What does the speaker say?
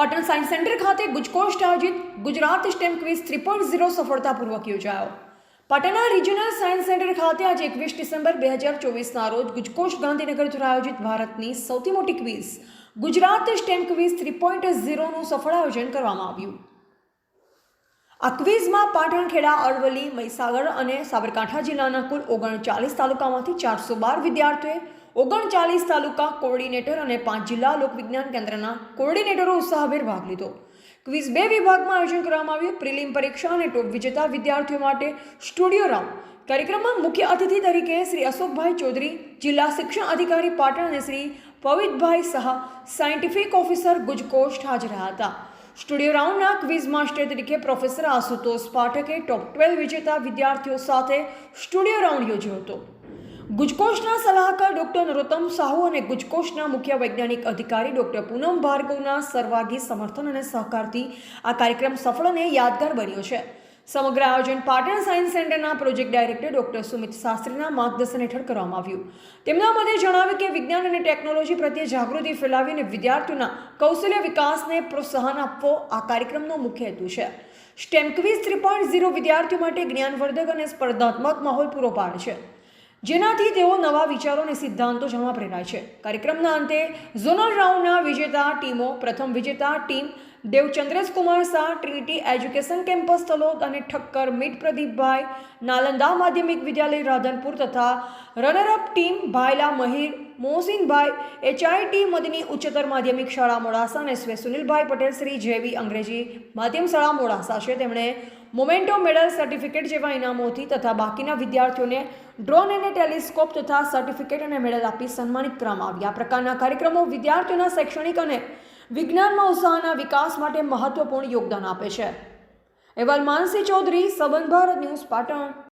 Patan science centre ખાતે ગુજકોસ્ટ આયોજિત Gujarat STEM quiz three point zero સફળતાપૂર્વક યોજાયો. પાટણના રિજનલ સાયન્સ સેન્ટર ખાતે આજે એકવીસ ડિસેમ્બર બે હજાર ચોવીસના રોજ ગુજકોસ્ટ ગાંધીનગર દ્વારા આયોજિત ભારતની સૌથી મોટી quiz Gujarat STEM quiz three point ઝીરોનું સફળ આયોજન કરવામાં આવ્યું. આ ક્વિઝમાં પાટણ ખેડા અરવલ્લી, મહીસાગર અને સાબરકાંઠા જિલ્લાના કુલ ઓગણચાલીસ તાલુકામાંથી ચારસો બાર વિદ્યાર્થીઓએ ઓગણચાલીસ તાલુકા કોઓર્ડિનેટર અને પાંચ જિલ્લા લોકવિજ્ઞાન કેન્દ્રના કોઓર્ડિનેટરો ઉત્સાહભેર ભાગ લીધો. ક્વિઝ બે વિભાગમાં આયોજન કરવામાં આવ્યું. પ્રિલિમ પરીક્ષા અને ટોપ વિજેતા વિદ્યાર્થીઓ માટે સ્ટુડિયો રાઉન્ડ. કાર્યક્રમમાં મુખ્ય અતિથિ તરીકે શ્રી અશોકભાઈ ચૌધરી, જિલ્લા શિક્ષણ અધિકારી પાટણ અને શ્રી પવિતભાઈ શાહ સાયન્ટિફિક ઓફિસર ગુજકોસ્ટ હાજર હતા. સ્ટુડિયો રાઉન્ડના ક્વિઝ માસ્ટર તરીકે પ્રોફેસર આશુતોષ પાઠકે ટોપ ટ્વેલ્વ વિજેતા વિદ્યાર્થીઓ સાથે સ્ટુડિયો રાઉન્ડ યોજ્યો હતો. ગુજકોસ્ટના સલાહકાર ડોક્ટર નરોત્તમ સાહુ અને ગુજકોશના મુખ્ય વૈજ્ઞાનિક અધિકારી ડોક્ટર પૂનમ ભાર્ગવના સર્વાગી સમર્થન અને સહકારથી આ કાર્યક્રમ સફળ અને યાદગાર બન્યો છે. સમગ્ર આયોજન પાટણ સાયન્સ સેન્ટરના પ્રોજેક્ટ ડાયરેક્ટર ડોક્ટર સુમિત શાસ્ત્રીના માર્ગદર્શન હેઠળ કરવામાં આવ્યું. તેમના મતે જણાવ્યું કે વિજ્ઞાન અને ટેકનોલોજી પ્રત્યે જાગૃતિ ફેલાવીને વિદ્યાર્થીઓના કૌશલ્ય વિકાસને પ્રોત્સાહન આપવો આ કાર્યક્રમનો મુખ્ય હેતુ છે. STEM quiz three point zero વિદ્યાર્થીઓ માટે જ્ઞાનવર્ધક અને સ્પર્ધાત્મક માહોલ પૂરો પાડે છે. જેનાથી તેઓ નવા વિચારો અને સિદ્ધાંતો જાણવા પ્રેરાય છે. કાર્યક્રમના અંતે ઝોનલ રાઉન્ડના વિજેતા ટીમો પ્રથમ વિજેતા team Dev Chandreshkumar Shah, Trinity education campus Talod અને ઠક્કર મીટ પ્રદીપભાઈ, નાલંદા માધ્યમિક વિદ્યાલય રાધનપુર તથા રનરઅપ ટીમ ભાયલા મહિર મોહસિનભાઈ એચઆઈટી મદની ઉચ્ચતર માધ્યમિક શાળા મોડાસા અને સ્વે સુનિલભાઈ પટેલ શ્રી જેવી અંગ્રેજી માધ્યમ શાળા મોડાસા છે. તેમણે મોમેન્ટો મેડલ સર્ટિફિકેટ જેવા ઇનામોથી તથા બાકીના વિદ્યાર્થીઓને ડ્રોન અને ટેલિસ્કોપ તથા સર્ટિફિકેટ અને મેડલ આપી સન્માનિત કરવામાં આવ્યા પ્રકારના કાર્યક્રમો વિદ્યાર્થીઓના શૈક્ષણિક અને વિજ્ઞાનમાં ઉત્સાહના વિકાસ માટે મહત્વપૂર્ણ યોગદાન આપે છે. અહેવાલ માનસી ચૌધરી સંબંધ ભારત ન્યૂઝ, પાટણ.